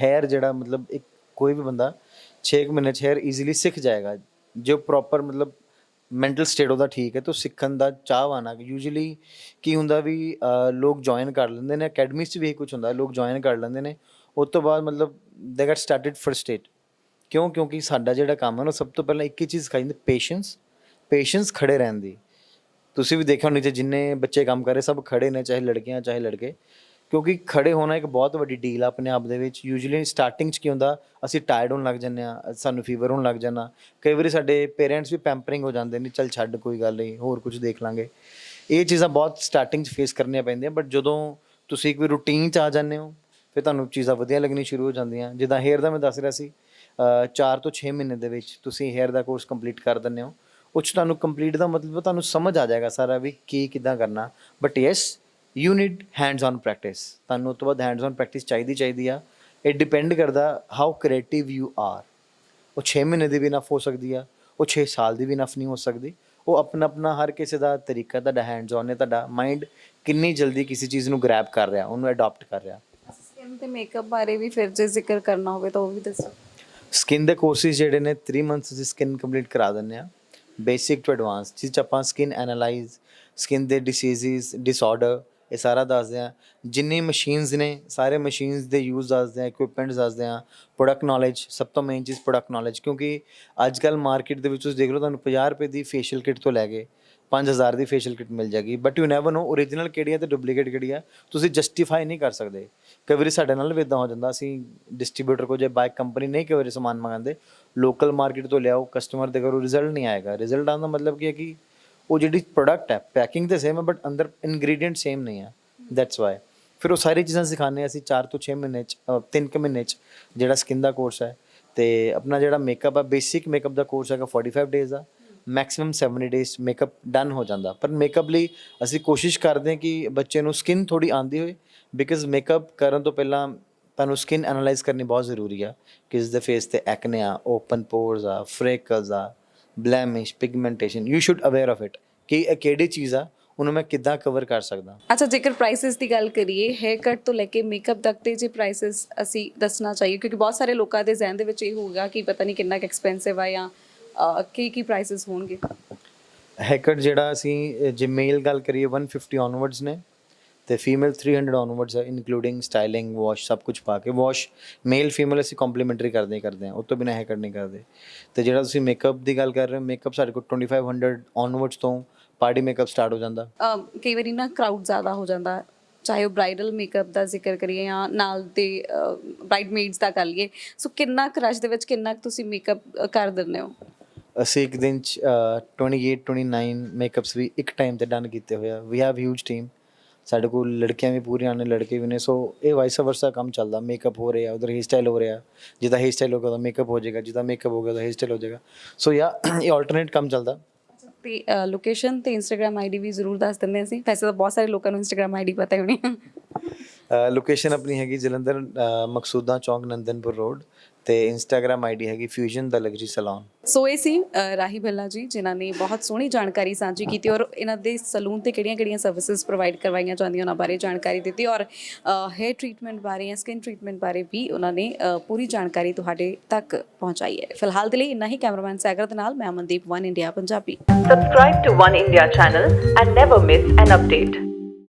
ਹੈਅਰ ਜਿਹੜਾ ਮਤਲਬ ਇੱਕ ਕੋਈ ਵੀ ਬੰਦਾ 6 ਮਹੀਨੇ ਚ ਹੈਅਰ ਈਜ਼ੀਲੀ ਸਿੱਖ ਜਾਏਗਾ। ਜੋ ਪ੍ਰੋਪਰ ਮਤਲਬ ਮੈਂਟਲ ਸਟੇਟ ਉਹਦਾ ਠੀਕ ਹੈ, ਤਾਂ ਸਿੱਖਣ ਦਾ ਚਾਹ ਆ। ਯੂਜੂਲੀ ਕੀ ਹੁੰਦਾ ਵੀ ਲੋਕ ਜੁਆਇਨ ਕਰ ਲੈਂਦੇ ਨੇ ਅਕੈਡਮੀ 'ਚ ਵੀ ਇਹ ਕੁਝ ਹੁੰਦਾ, ਲੋਕ ਜੁਆਇਨ ਕਰ ਲੈਂਦੇ ਨੇ। ਉਸ ਤੋਂ ਬਾਅਦ ਮਤਲਬ ਦੇ ਗੈਟ ਸਟਾਰਟਡ ਫਰਸਟ ਸਟੇਟ ਕਿਉਂ? ਕਿਉਂਕਿ ਸਾਡਾ ਜਿਹੜਾ ਕੰਮ ਹੈ ਨਾ, ਉਹ ਸਭ ਤੋਂ ਪਹਿਲਾਂ ਇੱਕ ਹੀ ਚੀਜ਼ ਸਿਖਾਈ ਜਾਂਦੀ ਪੇਸ਼ੈਂਸ ਪੇਸ਼ੈਂਸ ਖੜੇ ਰਹਿਣ ਦੀ। ਤੁਸੀਂ ਵੀ ਦੇਖਿਆ ਹੋਣੀ ਜੇ ਜਿੰਨੇ ਬੱਚੇ ਕੰਮ ਕਰ ਰਹੇ, ਸਭ ਖੜੇ ਨੇ, ਚਾਹੇ ਲੜਕੀਆਂ, ਚਾਹੇ ਲੜਕੇ। ਕਿਉਂਕਿ ਖੜੇ ਹੋਣਾ ਇੱਕ ਬਹੁਤ ਵੱਡੀ ਡੀਲ ਆ ਆਪਣੇ ਆਪ ਦੇ ਵਿੱਚ। ਯੂਜੂਲੀ ਸਟਾਰਟਿੰਗ 'ਚ ਕੀ ਹੁੰਦਾ, ਅਸੀਂ ਟਾਇਰਡ ਹੋਣ ਲੱਗ ਜਾਂਦੇ ਆ ਸਾਨੂੰ ਫੀਵਰ ਹੋਣ ਲੱਗ ਜਾਣਾ ਕਈ ਵਾਰੀ ਸਾਡੇ ਪੇਰੈਂਟਸ ਵੀ ਪੈਂਪਰਿੰਗ ਹੋ ਜਾਂਦੇ ਨੇ, ਚੱਲ ਛੱਡ, ਕੋਈ ਗੱਲ ਨਹੀਂ, ਹੋਰ ਕੁਝ ਦੇਖ ਲਾਂਗੇ। ਇਹ ਚੀਜ਼ਾਂ ਬਹੁਤ ਸਟਾਰਟਿੰਗ 'ਚ ਫੇਸ ਕਰਨੀਆਂ ਪੈਂਦੀਆਂ ਬਟ ਜਦੋਂ ਤੁਸੀਂ ਇੱਕ ਵੀ ਰੂਟੀਨ 'ਚ ਆ ਜਾਂਦੇ ਹੋ, ਫਿਰ ਤੁਹਾਨੂੰ ਚੀਜ਼ਾਂ ਵਧੀਆ ਲੱਗਣੀ ਸ਼ੁਰੂ ਹੋ ਜਾਂਦੀਆਂ। ਜਿੱਦਾਂ ਹੇਅਰ ਦਾ ਮੈਂ ਦੱਸ ਰਿਹਾ ਸੀ 4 ਤੋਂ 6 ਮਹੀਨੇ ਦੇ ਵਿੱਚ ਤੁਸੀਂ ਹੇਅਰ ਦਾ ਕੋਰਸ ਕੰਪਲੀਟ ਕਰ ਦਿੰਦੇ ਹੋ। ਉਹ 'ਚ ਤੁਹਾਨੂੰ ਕੰਪਲੀਟ ਦਾ ਮਤਲਬ ਤੁਹਾਨੂੰ ਸਮਝ ਆ ਜਾਏਗਾ ਸਾਰਾ ਵੀ ਕੀ ਕਿਦਾਂ ਕਰਨਾ। But yes you need hands on practice ਤੁਹਾਨੂੰ ਤੋਂ ਬਾਅਦ ਹੈਂਡਸ ਔਨ ਪ੍ਰੈਕਟਿਸ ਚਾਹੀਦੀ ਚਾਹੀਦੀ ਆ। ਇਹ ਡਿਪੈਂਡ ਕਰਦਾ ਹਾਊ ਕ੍ਰੀਏਟਿਵ ਯੂ ਆਰ ਉਹ 6 ਮਹੀਨੇ ਦੀ ਵੀ ਇਨਫ ਹੋ ਸਕਦੀ ਆ ਉਹ 6 ਸਾਲ ਦੀ ਵੀ ਇਨਫ ਨਹੀਂ ਹੋ ਸਕਦੀ। ਉਹ ਆਪਣਾ ਆਪਣਾ ਹਰ ਕਿਸੇ ਦਾ ਤਰੀਕਾ ਤੁਹਾਡਾ ਹੈਂਡਸ ਔਨ ਹੈ ਤੁਹਾਡਾ ਮਾਈਂਡ ਕਿੰਨੀ ਜਲਦੀ ਕਿਸੇ ਚੀਜ਼ ਨੂੰ ਗ੍ਰੈਬ ਕਰ ਰਿਹਾ ਉਹਨੂੰ ਅਡਾਪਟ ਕਰ ਰਿਹਾ। ਸਕਿਨ ਤੇ ਮੇਕਅਪ ਬਾਰੇ ਵੀ ਫਿਰ ਜੇ ਜ਼ਿਕਰ ਕਰਨਾ ਹੋਵੇ ਤਾਂ ਉਹ ਵੀ ਦੱਸੋ। ਸਕਿਨ ਦੇ ਕੋਰਸਿਸ ਜਿਹੜੇ ਨੇ 3 ਮੰਥਸ ਦੀ ਸਕਿਨ ਕੰਪਲੀਟ ਕਰਾ ਦਿੰਦੇ ਆ। ਬੇਸਿਕ ਟੂ ਐਡਵਾਂਸ ਜਿਸ 'ਚ ਆਪਾਂ ਸਕਿਨ ਐਨਾਲਾਈਜ਼ ਸਕਿਨ ਦੇ ਡਿਸੀਜ਼ਸ ਡਿਸਆਰਡਰ ਇਹ ਸਾਰਾ ਦੱਸਦੇ ਆ ਜਿੰਨੀ ਮਸ਼ੀਨਸ ਨੇ, ਸਾਰੇ ਮਸ਼ੀਨਸ ਦੇ ਯੂਜ਼ ਦੱਸਦੇ ਆ ਇਕਵਿਪਮੈਂਟਸ ਦੱਸਦੇ ਆ ਪ੍ਰੋਡਕਟ ਨੌਲੇਜ ਸਭ ਤੋਂ ਮੇਨ ਚੀਜ਼ ਪ੍ਰੋਡਕਟ ਨੌਲੇਜ ਕਿਉਂਕਿ ਅੱਜ ਕੱਲ ਮਾਰਕੀਟ ਦੇ ਵਿੱਚ ਤੁਸੀਂ ਦੇਖ ਲਓ, ਤੁਹਾਨੂੰ 50 ਰੁਪਏ ਦੀ ਫੇਸ਼ੀਅਲ ਕਿਟ ਤੋਂ ਲੈ ਕੇ 5000 ਦੀ ਫੇਸ਼ੀਅਲ ਕਿਟ ਮਿਲ ਜਾਏਗੀ। But you never know origignal ਕਿਹੜੀ ਹੈ ਤੇ ਡੁਪਲੀਕੇਟ ਕਿਹੜੀ ਹੈ ਤੁਸੀਂ ਜਸਟੀਫਾਈ ਨਹੀਂ ਕਰ ਸਕਦੇ। ਕਈ ਵਾਰੀ ਸਾਡੇ ਨਾਲ ਵੀ ਇਦਾਂ ਹੋ ਜਾਂਦਾ, ਅਸੀਂ ਡਿਸਟ੍ਰੀਬਿਊਟਰ ਕੋ ਜੇ ਬਾਈਕ ਕੰਪਨੀ ਨਹੀਂ ਕਈ ਵਾਰੀ ਸਮਾਨ ਮੰਗਾਉਂਦੇ ਲੋਕਲ ਮਾਰਕੀਟ ਤੋਂ ਲਿਆਓ ਕਸਟਮਰ ਦੇ ਘਰੋਂ ਰਿਜ਼ਲਟ ਨਹੀਂ ਆਏਗਾ। ਰਿਜ਼ਲਟ ਆਉਣ ਦਾ ਮਤਲਬ ਕੀ ਹੈ ਕਿ ਉਹ ਜਿਹੜੀ ਪ੍ਰੋਡਕਟ ਹੈ ਪੈਕਿੰਗ ਤੇ ਸੇਮ ਹੈ ਬਟ ਅੰਦਰ ਇਨਗਰੀਡੀਐਂਟ ਸੇਮ ਨਹੀਂ ਹੈ। ਦੈਟਸ ਵਾਈ ਫਿਰ ਉਹ ਸਾਰੀ ਚੀਜ਼ਾਂ ਸਿਖਾਉਂਦੇ ਹਾਂ ਅਸੀਂ 4 ਤੋਂ 6 ਮਹੀਨੇ ਚ 3 ਕੁ ਮਹੀਨੇ ਚ, ਜਿਹੜਾ ਸਕਿਨ ਦਾ ਕੋਰਸ ਹੈ। ਤੇ ਆਪਣਾ ਜਿਹੜਾ ਮੇਕਅਪ ਆ ਬੇਸਿਕ ਮੇਕਅਪ ਦਾ ਕੋਰਸ ਹੈਗਾ 45 ਡੇਜ਼ ਦਾ। ਮੈਕਸਿਮਮ 70 ਡੇਜ਼ ਮੇਕਅਪ ਡਨ ਹੋ ਜਾਂਦਾ। ਪਰ ਮੇਕਅਪ ਲਈ ਅਸੀਂ ਕੋਸ਼ਿਸ਼ ਕਰਦੇ ਹਾਂ ਕਿ ਬੱਚੇ ਨੂੰ ਸਕਿਨ ਥੋੜੀ ਆਂਦੀ ਹੋਏ ਬਿਕਾਜ਼ ਮੇਕਅਪ ਕਰਨ ਤੋਂ ਪਹਿਲਾਂ ਤੁਹਾਨੂੰ ਸਕਿਨ ਐਨਾਲਾਈਜ਼ ਕਰਨੀ ਬਹੁਤ ਜ਼ਰੂਰੀ ਆ ਕਿ ਇਸ ਦੇ ਫੇਸ ਤੇ ਐਕਨੇ ਆ ਓਪਨ ਪੋਰਸ ਆ ਫ੍ਰੇਕਲਸ ਆ blemish pigmentation you should aware of it ਕਿ ਇਹ ਕਿਹੜੀ ਚੀਜ਼ ਆ ਉਹਨੂੰ ਮੈਂ ਕਿੱਦਾਂ ਕਵਰ ਕਰ ਸਕਦਾ। ਅੱਛਾ ਜੇਕਰ ਪ੍ਰਾਈਸਸ ਦੀ ਗੱਲ ਕਰੀਏ ਹੇਅਰ ਕੱਟ ਤੋਂ ਲੈ ਕੇ ਮੇਕਅਪ ਤੱਕ ਦੇ ਜੇ ਪ੍ਰਾਈਸਸ ਅਸੀਂ ਦੱਸਣਾ ਚਾਹੀਏ ਕਿਉਂਕਿ ਬਹੁਤ ਸਾਰੇ ਲੋਕਾਂ ਦੇ ਜ਼ਿਹਨ ਦੇ ਵਿੱਚ ਇਹ ਹੋਊਗਾ ਕਿ ਪਤਾ ਨਹੀਂ ਕਿੰਨਾ ਐਕਸਪੈਂਸਿਵ ਆ ਜਾਂ ਕੀ ਕੀ ਪ੍ਰਾਈਸਸ ਹੋਣਗੇ। ਹੈਕਟ ਜਿਹੜਾ ਅਸੀਂ ਜੇ ਮੇਲ ਗੱਲ ਕਰੀਏ 150 ਔਨਵਰਡਸ ਨੇ। ਤੇ ਫੀਮੇਲ 300 ਔਨਵਰਡਸ ਹੈ ਇਨਕਲੂਡਿੰਗ ਸਟਾਈਲਿੰਗ ਵਾਸ਼ ਸਭ ਕੁਝ ਪਾ ਕੇ ਵਾਸ਼ ਮੇਲ ਫੀਮੇਲ ਅਸੀਂ ਕੰਪਲੀਮੈਂਟਰੀ ਕਰਦੇ ਹੀ ਕਰਦੇ ਹਾਂ ਉਹ ਤੋਂ ਬਿਨਾ ਹੈਕਟ ਨਹੀਂ ਕਰਦੇ ਤੇ ਜਿਹੜਾ ਤੁਸੀਂ ਮੇਕਅਪ ਦੀ ਗੱਲ ਕਰ ਰਹੇ ਹੋ ਮੇਕਅਪ ਸਾਡੇ ਕੋਲ 2500 ਔਨਵਰਡਸ ਤੋਂ ਪਾਰਟੀ ਮੇਕਅਪ ਸਟਾਰਟ ਹੋ ਜਾਂਦਾ ਅਮ, ਕਈ ਵਾਰੀ ਨਾ ਕਰਾਊਡ ਜ਼ਿਆਦਾ ਹੋ ਜਾਂਦਾ ਚਾਹੇ ਉਹ ਬ੍ਰਾਈਡਲ ਮੇਕਅਪ ਦਾ ਜ਼ਿਕਰ ਕਰੀਏ ਜਾਂ ਨਾਲ ਦੇ ਬ੍ਰਾਈਡ ਮੇਡਸ ਦਾ ਕਰ ਲਈਏ ਸੋ ਕਿੰਨਾ ਕਰਸ਼ ਦੇ ਵਿੱਚ ਕਿੰਨਾ ਕੁ ਤੁਸੀਂ ਮੇਕਅਪ ਕਰ ਦਿੰਦੇ ਹੋ ਅਸੀਂ ਇੱਕ ਦਿਨ ਚ ਅਹ, 28 29 ਮੇਕਅਪਸ ਵੀ ਇੱਕ ਟਾਈਮ ਤੇ ਡਨ ਕੀਤੇ ਹੋਇਆ ਵੀ ਹੈਵ ਹਿਊਜ ਟੀਮ ਸਾਡੇ ਕੋਲ ਲੜਕੀਆਂ ਵੀ ਪੂਰੀਆਂ ਨੇ ਲੜਕੇ ਵੀ ਨੇ ਸੋ ਇਹ ਵਾਈਸ ਵਰਸਾ ਕੰਮ ਚੱਲਦਾ। ਮੇਕਅਪ ਹੋ ਰਿਹਾ ਉਧਰ ਹੇਅਰ ਸਟਾਈਲ ਹੋ ਰਿਹਾ। ਜਿੱਦਾਂ ਹੇਅਰ ਸਟਾਈਲ ਹੋਗਾ ਤਾਂ ਮੇਕਅਪ ਹੋ ਜਾਏਗਾ। ਜਿੱਦਾਂ ਮੇਕਅਪ ਹੋਗਾ ਤਾਂ ਹੇਅਰ ਸਟਾਈਲ ਹੋ ਜਾਏਗਾ। ਸੋ ਯਾ ਇਹ ਆਲਟਰਨੇਟ ਕੰਮ ਚੱਲਦਾ। ਤੇ ਲੋਕੇਸ਼ਨ ਤੇ ਇੰਸਟਾਗ੍ਰam ਆਈਡੀ ਵੀ ਜ਼ਰੂਰ ਦੱਸ ਦਿੰਦੇ ਅਸੀਂ। ਵੈਸੇ ਤਾਂ ਬਹੁਤ ਸਾਰੇ ਲੋਕਾਂ ਨੂੰ ਇੰਸਟਾਗ੍ਰam ਆਈਡੀ ਪਤਾ ਹੋਣੀ ਲੋਕੇਸ਼ਨ ਆਪਣੀ ਹੈਗੀ ਜਲੰਧਰ ਮਕਸੂਦਾ ਚੌਂਕ ਨੰਦਨਪੁਰ ਰੋਡ ਤੇ ਇੰਸਟਾਗ੍ਰam ਆਈਡੀ ਹੈਗੀ ਫਿਊਜ਼ਨ ਦਾ ਲਗਜੀ ਸਲੂਨ ਸੋ ਇਹ ਸੀ ਅ, ਰਾਹੀ ਭੱਲਾ ਜੀ ਜਿਨ੍ਹਾਂ ਨੇ ਬਹੁਤ ਸੋਹਣੀ ਜਾਣਕਾਰੀ ਸਾਂਝੀ ਕੀਤੀ ਔਰ ਇਹਨਾਂ ਦੇ ਸਲੂਨ ਤੇ ਕਿਹੜੀਆਂ-ਕਿਹੜੀਆਂ ਸਰਵਿਸਿਜ਼ ਪ੍ਰੋਵਾਈਡ ਕਰਵਾਈਆਂ ਜਾਂਦੀਆਂ ਉਹਨਾਂ ਬਾਰੇ ਜਾਣਕਾਰੀ ਦਿੱਤੀ ਔਰ ਹੇਅਰ ਟ੍ਰੀਟਮੈਂਟ ਬਾਰੇ ਜਾਂ ਸਕਿਨ ਟ੍ਰੀਟਮੈਂਟ ਬਾਰੇ ਵੀ ਉਹਨਾਂ ਨੇ ਅ, ਪੂਰੀ ਜਾਣਕਾਰੀ ਤੁਹਾਡੇ ਤੱਕ ਪਹੁੰਚਾਈ ਹੈ। ਫਿਲਹਾਲ ਦੇ ਲਈ ਇੰਨਾ ਹੀ ਕੈਮਰਾਮੈਨ ਸਾਗਰ ਦੇ ਨਾਲ ਮੈਂ Amandeep One India Punjabi. Subscribe to One India channel and never miss an update.